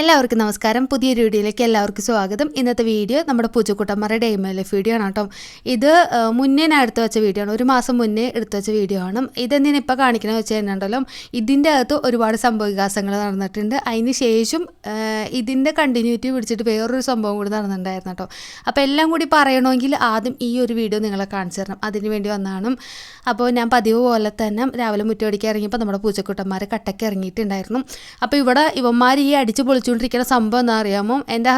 എല്ലാവർക്കും നമസ്കാരം. പുതിയൊരു വീഡിയോയിലേക്ക് എല്ലാവർക്കും സ്വാഗതം. ഇന്നത്തെ വീഡിയോ നമ്മുടെ പൂജക്കുട്ടന്മാരുടെ എം എൽ എഫ് വീഡിയോ ആണ് കേട്ടോ. ഇത് മുന്നേ ഞാൻ എടുത്തു വെച്ച വീഡിയോ ആണ്. ഒരു മാസം മുന്നേ എടുത്തു വെച്ച വീഡിയോ ആണ്. ഇതെന്തിനാ ഇപ്പോൾ കാണിക്കണമെന്ന് വെച്ച് കഴിഞ്ഞിട്ടുണ്ടല്ലോ ഇതിന്റെ അകത്ത് ഒരുപാട് സംഭവ വികാസങ്ങൾ നടന്നിട്ടുണ്ട്. അതിന് ശേഷം ഇതിന്റെ കണ്ടിന്യൂറ്റി പിടിച്ചിട്ട് വേറൊരു സംഭവം കൂടി നടന്നിട്ടുണ്ടായിരുന്നു കേട്ടോ. അപ്പോൾ എല്ലാം കൂടി പറയണമെങ്കിൽ ആദ്യം ഈ ഒരു വീഡിയോ നിങ്ങളെ കാണിച്ചു തരണം. അതിന് വേണ്ടി വന്നതാണ് അപ്പോൾ ഞാൻ പതിവ് പോലെ തന്നെ രാവിലെ മുറ്റോടിക്ക് ഇറങ്ങിയപ്പോൾ നമ്മുടെ പൂച്ചക്കുട്ടന്മാർ കട്ടയ്ക്ക് ഇറങ്ങിയിട്ടുണ്ടായിരുന്നു. അപ്പോൾ ഇവിടെ ഇവന്മാർ ഈ അടിച്ച് പൊളിച്ചുകൊണ്ടിരിക്കുന്ന സംഭവം എന്താ അറിയാമോ? എന്റെ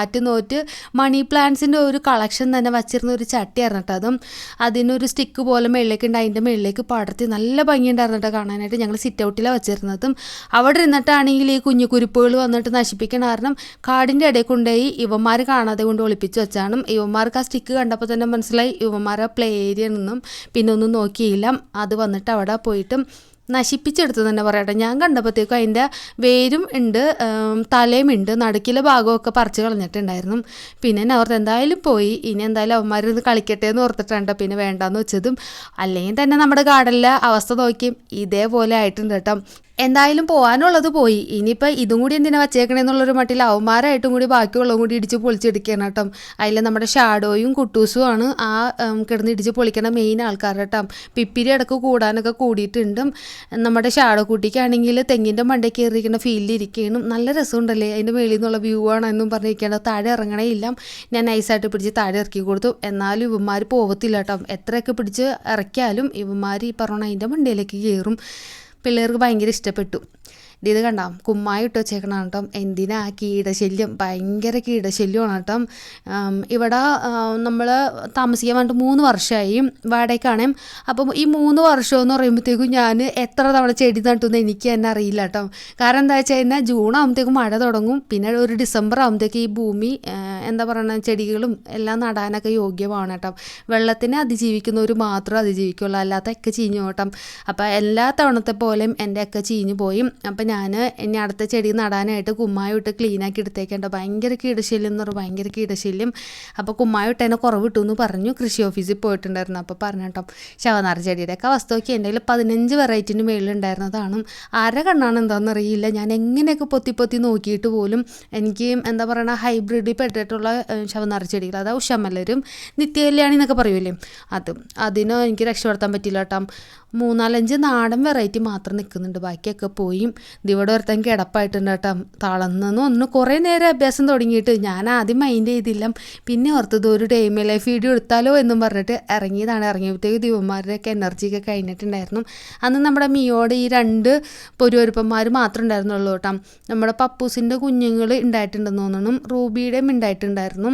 ആറ്റ് നോറ്റ് മണി പ്ലാന്റ്സിന്റെ ഒരു കളക്ഷൻ തന്നെ വച്ചിരുന്ന ഒരു ചട്ടിയായിരുന്നു കേട്ടോ അതും. അതിനൊരു സ്റ്റിക്ക് പോലെ മേളിലേക്ക് ഉണ്ട്. അതിന്റെ മുകളിലേക്ക് പടർത്തി നല്ല ഭംഗിയുണ്ടായിരുന്നു കേട്ടോ കാണാനായിട്ട്. ഞങ്ങൾ സിറ്റ് ഔട്ടിലാണ് വെച്ചിരുന്നതും. അവിടെ ഇരുന്നിട്ടാണെങ്കിൽ ഈ കുഞ്ഞു കുരുപ്പുകൾ വന്നിട്ട് നശിപ്പിക്കണ കാരണം കാടിന്റെ ഇടയിൽ കൊണ്ടുപോയി ഇവന്മാർ കാണാതെ കൊണ്ട് ഒളിപ്പിച്ച് വെച്ചാണ്. ഇവന്മാർക്ക് ആ സ്റ്റിക്ക് കണ്ടപ്പോൾ തന്നെ മനസ്സിലായി. ഇവന്മാരെ പ്ലേ ഏരിയ നിന്നും പിന്നെ ഒന്നും നോക്കിയില്ല. അത് വന്നിട്ട് അവിടെ പോയിട്ട് നശിപ്പിച്ചെടുത്തു തന്നെ പറയട്ടെ. ഞാൻ കണ്ടപ്പോഴത്തേക്കും അതിന്റെ വേരും ഉണ്ട് തലയും ഉണ്ട് നടുക്കിലെ ഭാഗമൊക്കെ പറിച്ച് കളഞ്ഞിട്ടുണ്ടായിരുന്നു. പിന്നെ എന്നെ ഓർത്ത് എന്തായാലും പോയി. ഇനി എന്തായാലും അവന്മാരിന്ന് കളിക്കട്ടെ എന്ന് ഓർത്തിട്ടുണ്ട് പിന്നെ വേണ്ടാന്ന് വെച്ചതും. അല്ലെങ്കിൽ തന്നെ നമ്മുടെ ഗാർഡനിലെ അവസ്ഥ നോക്കി ഇതേപോലെ ആയിട്ടുണ്ട് കേട്ടോ എന്തായാലും പോകാനുള്ളത് പോയി. ഇനിയിപ്പോൾ ഇതും കൂടി എന്തിനാ വച്ചേക്കണേന്നുള്ളൊരു മട്ടിൽ അവന്മാരായിട്ടും കൂടി ബാക്കിയുള്ളതും കൂടി ഇടിച്ച് പൊളിച്ചെടുക്കണം കേട്ടോ. അതിൽ നമ്മുടെ ഷാഡോയും കുട്ടൂസും ആണ് ആ കിടന്ന് ഇടിച്ച് പൊളിക്കണ മെയിൻ ആൾക്കാർ കേട്ടോ. പിപ്പിരി ഇടയ്ക്ക് കൂടാനൊക്കെ കൂടിയിട്ടുണ്ട്. നമ്മുടെ ഷാഡോ കുട്ടിക്കാണെങ്കിൽ തെങ്ങിന്റെ മണ്ടേ കയറിയിരിക്കുന്ന ഫീലിൽ ഇരിക്കുകയാണ്. നല്ല രസമുണ്ടല്ലേ? അതിന്റെ മേളിൽ നിന്നുള്ള വ്യൂ ആണ് എന്നും പറഞ്ഞിരിക്കേണ്ട താഴെ ഇറങ്ങണേ ഇല്ല. ഞാൻ നൈസായിട്ട് പിടിച്ച് താഴെ ഇറക്കി കൊടുത്തു. എന്നാലും ഇവന്മാർ പോകത്തില്ല കേട്ടോ. എത്രയൊക്കെ പിടിച്ച് ഇറക്കിയാലും ഇവന്മാർ ഈ പറഞ്ഞ അതിന്റെ മണ്ടയിലേക്ക് കയറും പിള്ളേർക്ക് ഭയങ്കര ഇഷ്ടപ്പെട്ടു. ഇത് കണ്ടാം കുമ്മായി ഇട്ട് വെച്ചേക്കണം കേട്ടോ. എന്തിനാ കീടശല്യം? ഭയങ്കര കീടശല്യമാണ് കേട്ടോ. ഇവിടെ നമ്മൾ താമസിക്കാൻ വേണ്ടിട്ട് മൂന്ന് വർഷമായി വാടകയ്ക്കാണ്. അപ്പം ഈ മൂന്ന് വർഷം എന്ന് പറയുമ്പോഴത്തേക്കും ഞാൻ എത്ര തവണ ചെടി നട്ടുമെന്ന് എനിക്ക് തന്നെ അറിയില്ല കേട്ടോ. കാരണം എന്താ വെച്ചാൽ കഴിഞ്ഞാൽ ജൂൺ ആകുമ്പോഴത്തേക്കും മഴ തുടങ്ങും. പിന്നെ ഒരു ഡിസംബർ ആകുമ്പോഴത്തേക്ക് ഈ ഭൂമി എന്താ പറയുക ചെടികളും എല്ലാം നടാനൊക്കെ യോഗ്യമാണ് കേട്ടോ. വെള്ളത്തിനെ അതിജീവിക്കുന്നവർ മാത്രമേ അതിജീവിക്കുള്ളൂ. അല്ലാത്ത ഒക്കെ ചീഞ്ഞു കേട്ടോ. അപ്പോൾ എല്ലാ തവണത്തെ പോലെയും എന്റെ ഒക്കെ ചീഞ്ഞു പോയി. അപ്പം ഞാൻ ഇനി അടുത്ത ചെടി നടാനായിട്ട് കുമ്മായിട്ട് ക്ലീനാക്കി എടുത്തേക്കേണ്ട ഭയങ്കര കീടശല്യം എന്ന് പറഞ്ഞാൽ ഭയങ്കര കീടശല്യം. അപ്പോൾ കുമ്മായിട്ട് എന്നെ കുറവ് കിട്ടുമെന്ന് പറഞ്ഞു. കൃഷി ഓഫീസിൽ പോയിട്ടുണ്ടായിരുന്നു. അപ്പോൾ പറഞ്ഞു കേട്ടോ ശവനാർ ചെടിയുടെയൊക്കെ അവസ്ഥ നോക്കി. എന്റെ പതിനഞ്ച് വെറൈറ്റിന്റെ മേളിലുണ്ടായിരുന്നതാണ് ആരെ കണ്ണാണ് എന്താണെന്ന് അറിയില്ല. ഞാൻ എങ്ങനെയൊക്കെ പൊത്തി പൊത്തി നോക്കിയിട്ട് പോലും എനിക്ക് എന്താ പറയുക ഹൈബ്രിഡിൽ പെട്ടിട്ടുള്ള ശവനാർ ചെടികൾ അതാ ഉഷമലരും നിത്യകല്യാണി എന്നൊക്കെ പറയുമല്ലേ അതും അതിനോ എനിക്ക് രക്ഷപ്പെടുത്താൻ പറ്റില്ല കേട്ടോ. മൂന്നാലഞ്ച് നാടൻ വെറൈറ്റി മാത്രം നിൽക്കുന്നുണ്ട്. ബാക്കിയൊക്കെ പോയി. ഇവിടെ ഒരുത്തൻ കിടപ്പായിട്ടുണ്ട് കേട്ടോ. തളർന്നെന്ന് ഒന്ന് കുറേ നേരം അഭ്യാസം തുടങ്ങിയിട്ട് ഞാൻ ആദ്യം മൈൻഡ് ചെയ്തില്ല. പിന്നെ ഓർത്തത് ഒരു ടൈമിൽ ലൈഫ് വീഡിയോ എടുത്താലോ എന്നും പറഞ്ഞിട്ട് ഇറങ്ങിയതാണ്. ഇറങ്ങിയപ്പോഴത്തേക്ക് ദിവന്മാരുടെയൊക്കെ എനർജിയൊക്കെ കഴിഞ്ഞിട്ടുണ്ടായിരുന്നു. അന്ന് നമ്മുടെ മിയോടെ ഈ രണ്ട് പൊരുവരുപ്പന്മാർ മാത്രം ഉണ്ടായിരുന്നുള്ളൂ കേട്ടോ. നമ്മുടെ പപ്പൂസിന്റെ കുഞ്ഞുങ്ങൾ ഉണ്ടായിട്ടുണ്ടെന്ന് തോന്നണം റൂബിയുടെയും ഉണ്ടായിട്ടുണ്ടായിരുന്നു.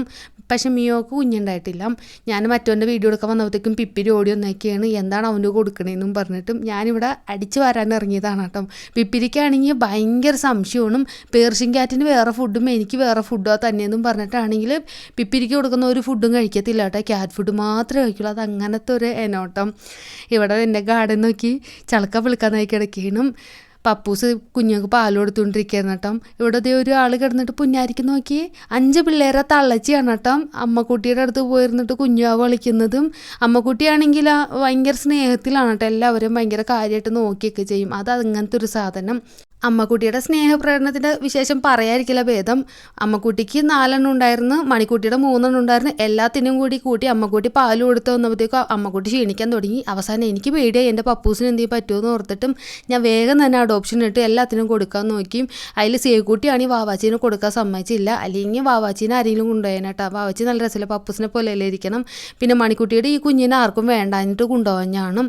പക്ഷെ മിയോക്ക് കുഞ്ഞുണ്ടായിട്ടില്ല. ഞാൻ മറ്റവന്റെ വീഡിയോ എടുക്കാൻ വന്നപ്പോഴത്തേക്കും പിപ്പിരി ഓടി വന്നേക്കാണ് എന്താണ് അവന് കൊടുക്കണേന്നും പറഞ്ഞിട്ടും ഞാനിവിടെ അടിച്ചു വരാൻ ഇറങ്ങിയതാണ് കേട്ടോ. പിപ്പിരിക്കാണെങ്കിൽ ഭയങ്കര സംശയമാണ്. പേർഷ്യൻ ക്യാറ്റിന് വേറെ ഫുഡും എനിക്ക് വേറെ ഫുഡോ തന്നെയെന്നും പറഞ്ഞിട്ടാണെങ്കിൽ പിപ്പിരിക്ക് കൊടുക്കുന്ന ഒരു ഫുഡും കഴിക്കത്തില്ല കേട്ടോ. ക്യാറ്റ് ഫുഡ് മാത്രമേ കഴിക്കുള്ളൂ. അത് അങ്ങനത്തെ ഒരു എനോട്ടം ഇവിടെ എന്റെ ഗാർഡൻ നോക്കി ചളക്ക വിളിക്കാൻ കിടക്കണം പപ്പൂസ് കുഞ്ഞുങ്ങൾക്ക് പാൽ കൊടുത്തുകൊണ്ടിരിക്കുകയാണ് കേട്ടോ. ഇവിടെ ദേ ആൾ കിടന്നിട്ട് പുന്നാരിക്ക് നോക്കി അഞ്ച് പിള്ളേരെ തള്ളച്ചിയാണ് കേട്ടോ. അമ്മക്കുട്ടിയുടെ അടുത്ത് പോയിരുന്നിട്ട് കുഞ്ഞുവാവ് കളിക്കുന്നതും അമ്മക്കുട്ടിയാണെങ്കിൽ ഭയങ്കര സ്നേഹത്തിലാണ് കേട്ടോ എല്ലാവരും ഭയങ്കര കാര്യമായിട്ട് നോക്കിയൊക്കെ ചെയ്യും. അത് അങ്ങനത്തെ ഒരു സാധനം. അമ്മക്കുട്ടിയുടെ സ്നേഹപ്രകടനത്തിന്റെ വിശേഷം പറയാതിരിക്കില്ല ഭേദം. അമ്മക്കുട്ടിക്ക് നാലെണ്ണം ഉണ്ടായിരുന്നു മണിക്കുട്ടിയുടെ മൂന്നെണ്ണം ഉണ്ടായിരുന്നു. എല്ലാത്തിനും കൂടി കൂട്ടി അമ്മക്കുട്ടി പാൽ കൊടുത്ത് വന്നപ്പോഴത്തേക്കും അമ്മക്കുട്ടി ക്ഷീണിക്കാൻ തുടങ്ങി. അവസാനം എനിക്ക് പേടിയായി എന്റെ പപ്പൂസിന് എന്തെങ്കിലും പറ്റുമെന്ന് ഓർത്തിട്ടും ഞാൻ വേഗം തന്നെ അഡോപ്ഷൻ ഇട്ട് എല്ലാത്തിനും കൊടുക്കാൻ നോക്കി. അതിൽ സേക്കുട്ടിയാണെങ്കിൽ വാവാച്ചീനെ കൊടുക്കാൻ സമ്മതിച്ചില്ല. അല്ലെങ്കിൽ വാവാച്ചീനെ ആരെങ്കിലും കൊണ്ടുപോയാനേട്ടാ വാവാച്ചി നല്ല രസമില്ല? പപ്പൂസിനെ പോലെയല്ലേ ഇരിക്കണം. പിന്നെ മണിക്കുട്ടിയുടെ ഈ കുഞ്ഞിനെ ആർക്കും വേണ്ടാഞ്ഞിട്ട് കൊണ്ടുപോകാനാണ്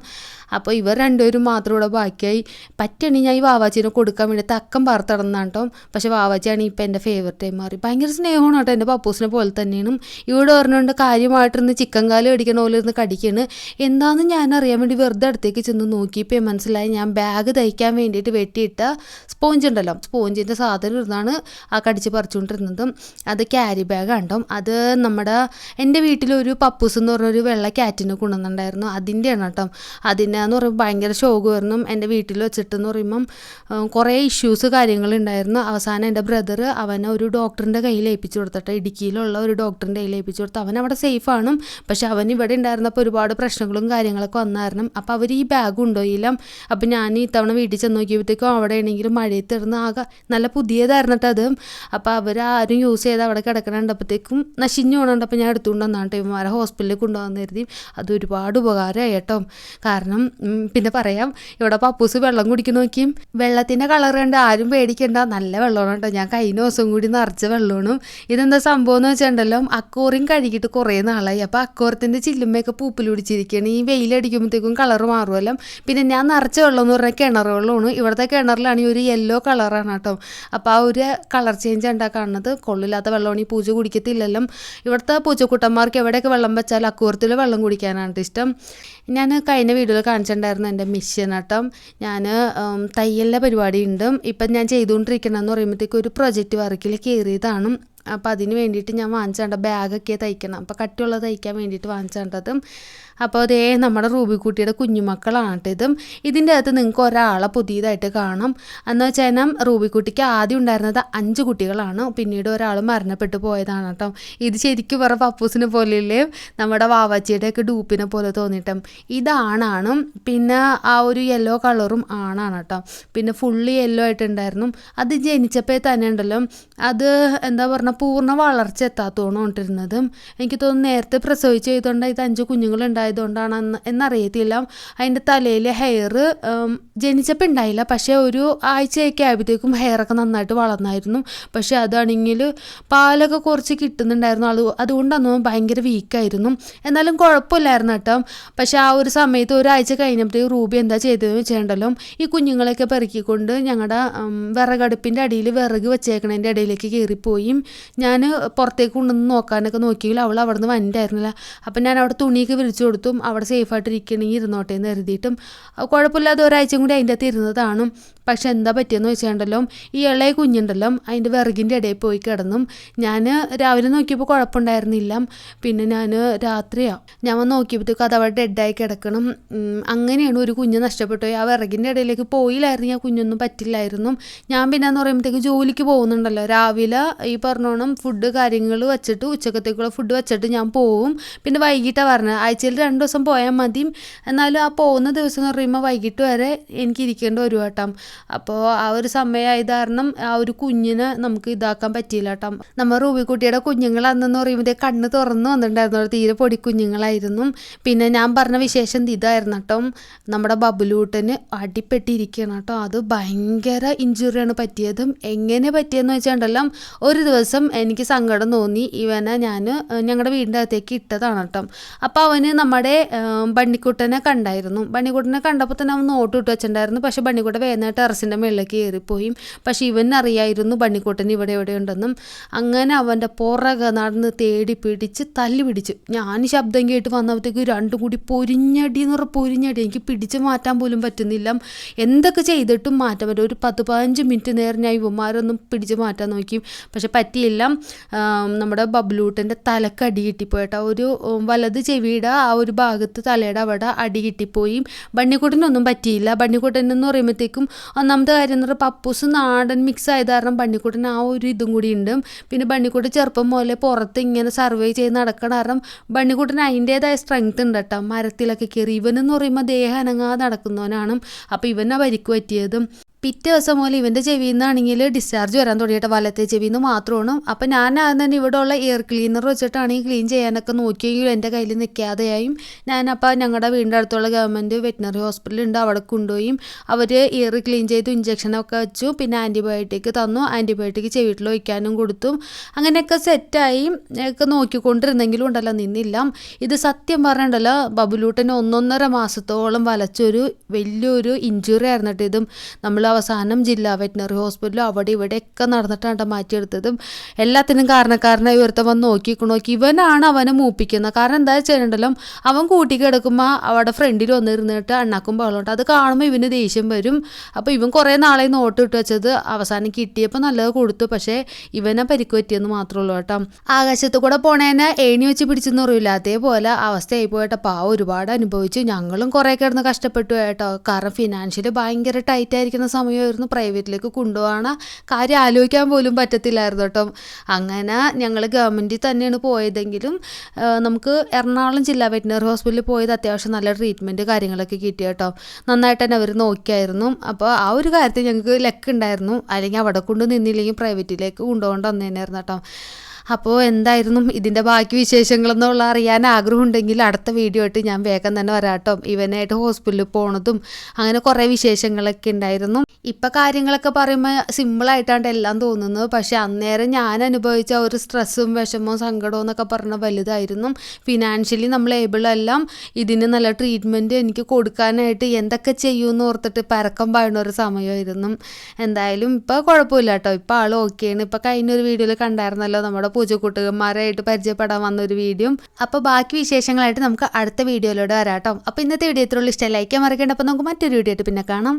അപ്പോൾ ഇവർ രണ്ടുപേരും മാത്രം ഇവിടെ ബാക്കിയായി. പറ്റണി ഞാൻ ഈ വാവാച്ചീനെ കൊടുക്കാൻ വേണ്ടി തക്കം പാർത്തടന്നാണ് കേട്ടോ പക്ഷെ വാവാച്ചിയാണ് ഇപ്പം എന്റെ ഫേവററ്റ് ആയി മാറി. ഭയങ്കര സ്നേഹമാണ് കേട്ടോ എന്റെ പപ്പൂസിനെ പോലെ തന്നെയാണ്. ഇവിടെ പറഞ്ഞുകൊണ്ട് കാര്യമായിട്ടിരുന്ന് ചിക്കൻ കാൽ കടിക്കണ പോലെ ഇരുന്ന് കടിക്കുകയാണ് എന്താണെന്ന് ഞാൻ അറിയാൻ വേണ്ടി വെറുതെ അടുത്തേക്ക് ചെന്ന് നോക്കിയപ്പോൾ മനസ്സിലായി ഞാൻ ബാഗ് തയ്ക്കാൻ വേണ്ടിയിട്ട് വെട്ടിയിട്ട സ്പോഞ്ച് ഉണ്ടല്ലോ. സ്പോഞ്ചിന്റെ സാധനം ഇരുന്നാണ് ആ കടിച്ച് പറിച്ചുകൊണ്ടിരുന്നത്. അത് ക്യാരി ബാഗ് കണ്ടോ അത് നമ്മുടെ എന്റെ വീട്ടിലൊരു പപ്പൂസ് എന്ന് പറഞ്ഞൊരു വെള്ള ക്യാറ്റിനെ കൊണ്ടുവന്നിട്ടുണ്ടായിരുന്നു. അതിന്റെയാണ് കേട്ടോ അതിനെന്ന് പറയുമ്പോൾ ഭയങ്കര ശോകമായിരുന്നു. എന്റെ വീട്ടിൽ വെച്ചിട്ടെന്ന് പറയുമ്പം കുറേ കുറേ ഇഷ്യൂസ് കാര്യങ്ങളുണ്ടായിരുന്നു അവസാനം എന്റെ ബ്രദർ അവനെ ഒരു ഡോക്ടറിന്റെ കയ്യിൽ ഏൽപ്പിച്ചു കൊടുത്തിട്ട് ഇടുക്കിയിലുള്ള ഒരു ഡോക്ടറിന്റെ കയ്യിൽ ഏൽപ്പിച്ചു കൊടുത്തു. അവൻ അവിടെ സേഫ് ആണ്. പക്ഷെ അവൻ ഇവിടെ ഉണ്ടായിരുന്നപ്പോൾ ഒരുപാട് പ്രശ്നങ്ങളും കാര്യങ്ങളൊക്കെ വന്നായിരുന്നു. അപ്പോൾ അവർ ഈ ബാഗ് കൊണ്ടുപോയില്ല അപ്പോൾ ഞാൻ ഇത്തവണ വീട്ടിൽ ചെന്ന് നോക്കിയപ്പോഴത്തേക്കും അവിടെ ആണെങ്കിലും മഴയത്ത് ഇടുന്ന ആകെ നല്ല പുതിയതായിരുന്നിട്ടത് അത്. അപ്പോൾ അവർ ആരും യൂസ് ചെയ്ത് അവിടെ കിടക്കണുണ്ടപ്പോഴത്തേക്കും നശിഞ്ഞു പോകണുണ്ടപ്പോൾ ഞാൻ എടുത്തുകൊണ്ട് വന്നാണ് ഇവന്മാരെ ഹോസ്പിറ്റലിൽ കൊണ്ടുവന്ന് കരുതി. അത് ഒരുപാട് ഉപകാരമായി കേട്ടോ. കാരണം പിന്നെ പറയാം ഇവിടെ പപ്പൂസ് വെള്ളം കുടിക്കുന്ന നോക്കിയും. വെള്ളത്തിന്റെ കളർ കണ്ട് ആരും പേടിക്കണ്ട. നല്ല വെള്ളമാണ് കേട്ടോ. ഞാൻ കഴിഞ്ഞ ദിവസം കൂടി നിറച്ച വെള്ളമാണ്. ഇതെന്താ സംഭവം എന്ന് വെച്ചിട്ടുണ്ടല്ലോ? അക്കോറിയും കഴുകിയിട്ട് കുറേ നാളായി. അപ്പോൾ അക്കോറത്തിന്റെ ചില്ലുമ്മയൊക്കെ പൂപ്പിൽ പിടിച്ചിരിക്കുകയാണ്. ഈ വെയിലടിക്കുമ്പോഴത്തേക്കും കളർ മാറുമല്ലോ. പിന്നെ ഞാൻ നിറച്ച വെള്ളം എന്ന് പറഞ്ഞാൽ കിണർ വെള്ളമാണ്. ഇവിടുത്തെ കിണറിലാണെങ്കിൽ ഒരു യെല്ലോ കളറാണ് കേട്ടോ. അപ്പോൾ ആ ഒരു കളർ ചേഞ്ച് ഉണ്ടാ കാണുന്നത്. കൊള്ളില്ലാത്ത വെള്ളമാണ്. ഈ പൂജ കുടിക്കത്തില്ലല്ലോ. ഇവിടുത്തെ പൂച്ചക്കുട്ടന്മാർക്ക് എവിടെയൊക്കെ വെള്ളം വെച്ചാൽ അക്കൂറത്തിൽ വെള്ളം കുടിക്കാനാണ് ഇഷ്ടം. ഞാൻ കഴിഞ്ഞ വീഡിയോയിൽ കാണിച്ചിട്ടുണ്ടായിരുന്നു എന്റെ മിഷ്യൻ കേട്ടോ ഞാൻ തയ്യലിന്റെ പരിപാടി ഉണ്ട് ഇപ്പം ഞാൻ ചെയ്തുകൊണ്ടിരിക്കണമെന്ന് പറയുമ്പോഴത്തേക്കും ഒരു പ്രൊജക്റ്റ് വർക്കിൽ കയറിയതാണ്. അപ്പോൾ അതിന് വേണ്ടിയിട്ട് ഞാൻ വാങ്ങിച്ചാണ്ട ബാഗൊക്കെ തയ്ക്കണം. അപ്പം കട്ടിയുള്ളത് തയ്ക്കാൻ വേണ്ടിയിട്ട് വാങ്ങിച്ചാണ്ടത് അപ്പോൾ അതേ നമ്മുടെ റൂബിക്കുട്ടിയുടെ കുഞ്ഞുമക്കളാണ് ഇതും. ഇതിന്റെ അകത്ത് നിങ്ങൾക്ക് ഒരാളെ പുതിയതായിട്ട് കാണും. എന്ന് വെച്ചാൽ റൂബിക്കുട്ടിക്ക് ആദ്യം ഉണ്ടായിരുന്നത് അഞ്ച് കുട്ടികളാണ്. പിന്നീട് ഒരാൾ മരണപ്പെട്ടു പോയതാണ് കേട്ടോ. ഇത് ശരിക്കും വേറെ പപ്പൂസിനെ പോലെയല്ലേ? നമ്മുടെ വാവാച്ചിയുടെയൊക്കെ ഡൂപ്പിനെ പോലെ തോന്നിയിട്ടും. ഇതാണാണ്. പിന്നെ ആ ഒരു യെല്ലോ കളറും ആണാണ് കേട്ടോ. പിന്നെ ഫുള്ളി യെല്ലോ ആയിട്ടുണ്ടായിരുന്നു. അത് ജനിച്ചപ്പോൾ തന്നെ ഉണ്ടല്ലോ. അത് എന്താ പറഞ്ഞാൽ പൂർണ വളർച്ച എത്താത്തോണ്ടിരുന്നത് എനിക്ക് തോന്നുന്നു നേരത്തെ പ്രസവിച്ച് ചെയ്തുകൊണ്ട് ഇത് അഞ്ച് കുഞ്ഞുങ്ങൾ ഉണ്ടായതുകൊണ്ടാണ് എന്ന് എന്നറിയത്തില്ല. അതിന്റെ തലയിൽ ഹെയർ ജനിച്ചപ്പോൾ ഉണ്ടായില്ല. പക്ഷേ ഒരു ആഴ്ചയൊക്കെ ആയപ്പോഴത്തേക്കും ഹെയറൊക്കെ നന്നായിട്ട് വളർന്നായിരുന്നു. പക്ഷേ അതാണെങ്കിൽ പാലൊക്കെ കുറച്ച് കിട്ടുന്നുണ്ടായിരുന്നു. അത് അതുകൊണ്ടന്ന് ഭയങ്കര വീക്കായിരുന്നു എന്നാലും കുഴപ്പമില്ലായിരുന്നു കേട്ടോ. പക്ഷേ ആ ഒരു സമയത്ത് ഒരാഴ്ച കഴിഞ്ഞപ്പോഴത്തേക്ക് റൂബി എന്താ ചെയ്തതെന്ന് വെച്ചിട്ടുണ്ടല്ലോ. ഈ കുഞ്ഞുങ്ങളെയൊക്കെ പെറുക്കിക്കൊണ്ട് ഞങ്ങളുടെ വിറകടുപ്പിന്റെ അടിയിൽ വിറക് വെച്ചേക്കണതിന്റെ ഇടയിലേക്ക് കയറിപ്പോയി. ഞാൻ പുറത്തേക്ക് കൊണ്ടുവന്ന് നോക്കാനൊക്കെ നോക്കിയെങ്കിൽ അവൾ അവിടെ നിന്ന് വന്നിട്ടായിരുന്നില്ല. അപ്പം ഞാൻ അവിടെ തുണിയൊക്കെ വിരിച്ചു കൊടുത്തും അവിടെ സേഫായിട്ട് ഇരിക്കണമെങ്കിൽ ഇരുന്നോട്ടെ എന്ന് കരുതിയിട്ടും കുഴപ്പമില്ലാതെ ഒരാഴ്ചയും കൂടി അതിന്റെ അകത്ത് ഇരുന്നതാണ് പക്ഷെ എന്താ പറ്റിയെന്ന് വെച്ചാണ്ടല്ലോ ഈ ഇളയ കുഞ്ഞുണ്ടല്ലോ അതിന്റെ വിറകിന്റെ ഇടയിൽ പോയി കിടന്നും ഞാൻ രാവിലെ നോക്കിയപ്പോൾ കുഴപ്പമുണ്ടായിരുന്നില്ല. പിന്നെ ഞാൻ രാത്രിയാണ് ഞാൻ വന്ന് നോക്കിയപ്പോഴത്തേക്കും അത് അവിടെ ഡെഡായി കിടക്കണം. അങ്ങനെയാണ് ഒരു കുഞ്ഞ് നഷ്ടപ്പെട്ടു ആ വിറകിന്റെ ഇടയിലേക്ക് പോയില്ലായിരുന്നു ആ കുഞ്ഞൊന്നും പറ്റില്ലായിരുന്നു. ഞാൻ പിന്നെ എന്ന് പറയുമ്പോഴത്തേക്ക് ജോലിക്ക് പോകുന്നുണ്ടല്ലോ. രാവിലെ ഈ പറഞ്ഞോണം ഫുഡ് കാര്യങ്ങൾ വെച്ചിട്ട് ഉച്ചക്കത്തേക്കുള്ള ഫുഡ് വെച്ചിട്ട് ഞാൻ പോവും. പിന്നെ വൈകിട്ടാണ് പറഞ്ഞത്. ആഴ്ചയിൽ രണ്ട് ദിവസം പോയാൽ മതി. എന്നാലും ആ പോകുന്ന ദിവസം എന്ന് പറയുമ്പോൾ വൈകിട്ട് വരെ എനിക്ക് ഇരിക്കേണ്ടി വരും വട്ടം അപ്പോൾ ആ ഒരു സമയമായത് കാരണം ആ ഒരു കുഞ്ഞിനെ നമുക്ക് ഇതാക്കാൻ പറ്റിയില്ല കേട്ടോ. നമ്മൾ റൂബിക്കുട്ടിയുടെ കുഞ്ഞുങ്ങൾ അന്നെന്ന് പറയുമ്പോൾ കണ്ണ് തുറന്നു വന്നിട്ടുണ്ടായിരുന്നു. തീരെ പൊടി കുഞ്ഞുങ്ങളായിരുന്നു. പിന്നെ ഞാൻ പറഞ്ഞ വിശേഷം ഇതായിരുന്നു കേട്ടോ. നമ്മുടെ ബബുലൂട്ടന് അടിപ്പെട്ടിരിക്കണം കേട്ടോ. അത് ഭയങ്കര ഇഞ്ചുറിയാണ് പറ്റിയതും. എങ്ങനെ പറ്റിയെന്ന് വെച്ചിട്ടുണ്ടല്ലോ ഒരു ദിവസം എനിക്ക് സങ്കടം തോന്നി. ഇവനെ ഞാൻ ഞങ്ങളുടെ വീടിന്റെ അകത്തേക്ക് ഇട്ടതാണ് കേട്ടോ. അപ്പോൾ അവന് നമ്മുടെ ബണ്ണിക്കുട്ടനെ കണ്ടായിരുന്നു. ബണ്ണിക്കുട്ടനെ കണ്ടപ്പോൾ തന്നെ അവൻ നോട്ട് ഇട്ട് വെച്ചിട്ടുണ്ടായിരുന്നു. പക്ഷേ ബണ്ണിക്കുട്ടൻ വേദന ടെറസിന്റെ മുകളിലേക്ക് കയറിപ്പോയി പക്ഷേ ഇവൻ അറിയായിരുന്നു ബണ്ണിക്കുട്ടൻ ഇവിടെ ഇവിടെ ഉണ്ടെന്നും അങ്ങനെ അവന്റെ പുറകെ നടന്ന് തേടി പിടിച്ച് തല്ലി പിടിച്ചു. ഞാൻ ശബ്ദം കേട്ട് വന്നപ്പോഴത്തേക്ക് രണ്ടും കൂടി പൊരിഞ്ഞടി എന്ന് പറഞ്ഞാൽ പൊരിഞ്ഞടി. എനിക്ക് പിടിച്ച് മാറ്റാൻ പോലും പറ്റുന്നില്ല. എന്തൊക്കെ ചെയ്തിട്ടും മാറ്റാൻ പറ്റും ഒരു പത്ത് പതിനഞ്ച് മിനിറ്റ് നേരം ഞാൻ ഇവന്മാരൊന്നും പിടിച്ച് മാറ്റാൻ നോക്കി പക്ഷെ പറ്റിയില്ല. ആം, നമ്മുടെ ബബ്ലൂട്ടന്റെ തലക്ക് അടി കിട്ടിപ്പോയിട്ടോ. ഒരു വലത് ചെവിയുടെ ആ ഒരു ഭാഗത്ത് തലയുടെ അവിടെ അടി കിട്ടിപ്പോയി. ബണ്ണിക്കുട്ടനൊന്നും പറ്റിയില്ല. ബണ്ണിക്കുട്ടൻ എന്ന് പറയുമ്പോഴത്തേക്കും ഒന്നാമത്തെ കാര്യം എന്ന് പറഞ്ഞാൽ പപ്പൂസ് നാടൻ മിക്സ് ആയത് കാരണം ബണ്ണിക്കുട്ടൻ ആ ഒരു ഇതും കൂടി ഉണ്ട്. പിന്നെ ബണ്ണിക്കുട്ടൻ ചെറുപ്പം മുതലേ പുറത്ത് ഇങ്ങനെ സർവേ ചെയ്ത് നടക്കണ കാരണം ബണ്ണിക്കുട്ടൻ അതിന്റേതായ സ്ട്രെങ്ത് ഉണ്ട് കേട്ടോ. മരത്തിലൊക്കെ കയറി ഇവനെന്ന് പറയുമ്പോൾ ദേഹം അനങ്ങാതെ നടക്കുന്നവനാണ്. അപ്പോൾ ഇവനെ പരിക്ക് പറ്റിയതും. പിറ്റേ ദിവസം മുതൽ ഇവന്റെ ചെവിയിൽ നിന്നാണെങ്കിൽ ഡിസ്ചാർജ് വരാൻ തുടങ്ങിയിട്ട് വലത്തെ ചെവിയിൽ നിന്ന് മാത്രമാണ്. അപ്പം ഞാൻ തന്നെ ഇവിടെ ഉള്ള എയർ ക്ലീനർ വെച്ചിട്ടാണ് ഈ ക്ലീൻ ചെയ്യാനൊക്കെ നോക്കിയെങ്കിലും എന്റെ കയ്യിൽ നിൽക്കാതെയായും. ഞാനപ്പോൾ ഞങ്ങളുടെ വീടിന്റെ അടുത്തുള്ള ഗവൺമെന്റ് വെറ്റിനറി ഹോസ്പിറ്റൽ ഉണ്ട്. അവിടെ കൊണ്ടുപോയി. അവർ ഇയർ ക്ലീൻ ചെയ്ത് ഇഞ്ചക്ഷനൊക്കെ വെച്ചു. പിന്നെ ആന്റിബയോട്ടിക് തന്നു. ആന്റിബയോട്ടിക് ചെവിട്ടിൽ ഒഴിക്കാനും കൊടുത്തു. അങ്ങനെയൊക്കെ സെറ്റായി ഒക്കെ നോക്കിക്കൊണ്ടിരുന്നെങ്കിലും ഉണ്ടല്ലോ നിന്നില്ല. ഇത് സത്യം പറഞ്ഞിട്ടുണ്ടല്ലോ ബബുലൂട്ടന് ഒന്നൊന്നര മാസത്തോളം വലച്ചൊരു വലിയൊരു ഇഞ്ചുറി ആയിരുന്നിട്ട് ഇതും. നമ്മൾ അവസാനം ജില്ലാ വെറ്റിനറി ഹോസ്പിറ്റലും അവിടെ ഇവിടെയൊക്കെ നടന്നിട്ടാണ് മാറ്റിയെടുത്തതും എല്ലാത്തിനും കാരണക്കാരനായി ഇവർത്ത വന്ന് നോക്കിക്കണു നോക്കി ഇവനാണ് അവനെ മൂപ്പിക്കുന്നത്. കാരണം എന്താ ചെയ്യണ്ടല്ലോ അവൻ കൂട്ടി കിടക്കുമ്പോൾ അവിടെ ഫ്രണ്ടിൽ വന്നിരുന്നിട്ട് അണ്ണാക്കും ബഹളമുണ്ട് അത് കാണുമ്പോൾ ഇവന് ദേഷ്യം വരും. അപ്പോൾ ഇവൻ കുറേ നാളെ നോട്ട് ഇട്ട് വെച്ചത് അവസാനം കിട്ടിയപ്പോൾ നല്ലത് കൊടുത്തു. പക്ഷേ ഇവനെ പരിക്ക് പറ്റിയെന്ന് മാത്രമേ ഉള്ളൂ കേട്ടോ. ആകാശത്ത് കൂടെ പോണേനെ ഏണി വെച്ച് പിടിച്ചെന്ന് അറിയില്ല അതേപോലെ അവസ്ഥയായി പോയിട്ട്. പാവം ഒരുപാട് അനുഭവിച്ചു. ഞങ്ങളും കുറേ കിടന്ന് കഷ്ടപ്പെട്ടു കേട്ടോ. കാരണം ഫിനാൻഷ്യലി ഭയങ്കര ടൈറ്റ് ആയിരിക്കുന്ന സമയമായിരുന്നു പ്രൈവറ്റിലേക്ക് കൊണ്ടുപോകണ കാര്യം ആലോചിക്കാൻ പോലും പറ്റത്തില്ലായിരുന്നു കേട്ടോ. അങ്ങനെ ഞങ്ങൾ ഗവൺമെന്റിൽ തന്നെയാണ് പോയതെങ്കിലും നമുക്ക് എറണാകുളം ജില്ലാ വെറ്റിനറി ഹോസ്പിറ്റലിൽ പോയത് അത്യാവശ്യം നല്ല ട്രീറ്റ്മെന്റ് കാര്യങ്ങളൊക്കെ കിട്ടി കേട്ടോ. നന്നായിട്ട് തന്നെ അവർ നോക്കിയായിരുന്നു. അപ്പോൾ ആ ഒരു കാര്യത്തിൽ ഞങ്ങൾക്ക് ലക്ക് ഉണ്ടായിരുന്നു അല്ലെങ്കിൽ അവിടെ കൊണ്ട് നിന്നില്ലെങ്കിൽ പ്രൈവറ്റിലേക്ക് കൊണ്ടുപോകേണ്ട വന്നേനായിരുന്നു കേട്ടോ. അപ്പോൾ എന്തായിരുന്നു ഇതിന്റെ ബാക്കി വിശേഷങ്ങളെന്നുള്ള അറിയാൻ ആഗ്രഹമുണ്ടെങ്കിൽ അടുത്ത വീഡിയോ ആയിട്ട് ഞാൻ വേഗം തന്നെ വരാട്ടോ. ഇവനായിട്ട് ഹോസ്പിറ്റലിൽ പോണതും അങ്ങനെ കുറേ വിശേഷങ്ങളൊക്കെ ഉണ്ടായിരുന്നു. ഇപ്പം കാര്യങ്ങളൊക്കെ പറയുമ്പോൾ സിമ്പിളായിട്ടാണ് എല്ലാം തോന്നുന്നത്. പക്ഷേ അന്നേരം ഞാൻ അനുഭവിച്ച ഒരു സ്ട്രെസ്സും വിഷമവും സങ്കടവും എന്നൊക്കെ പറഞ്ഞ വലുതായിരുന്നു. ഫിനാൻഷ്യലി നമ്മൾ ഏബിളെല്ലാം ഇതിന് നല്ല ട്രീറ്റ്മെന്റ് എനിക്ക് കൊടുക്കാനായിട്ട് എന്തൊക്കെ ചെയ്യുമെന്ന് ഓർത്തിട്ട് പരക്കം പാടുന്ന ഒരു സമയമായിരുന്നു. എന്തായാലും ഇപ്പോൾ കുഴപ്പമില്ല കേട്ടോ ഇപ്പോൾ ആൾ ഓക്കെയാണ് ഇപ്പോൾ കഴിഞ്ഞൊരു വീഡിയോയിൽ കണ്ടായിരുന്നല്ലോ നമ്മുടെ പൂജക്കൂട്ടുകാന്മാരായിട്ട് പരിചയപ്പെടാൻ വന്ന ഒരു വീഡിയോ അപ്പോൾ ബാക്കി വിശേഷങ്ങളായിട്ട് നമുക്ക് അടുത്ത വീഡിയോയിലൂടെ വരാം കേട്ടോ അപ്പോൾ ഇന്നത്തെ വീഡിയോ ഇത്രയുള്ള ഇഷ്ടം ലൈക്കാൻ മറക്കേണ്ട. അപ്പോൾ നമുക്ക് മറ്റൊരു വീഡിയോ ആയിട്ട് പിന്നെ കാണാം.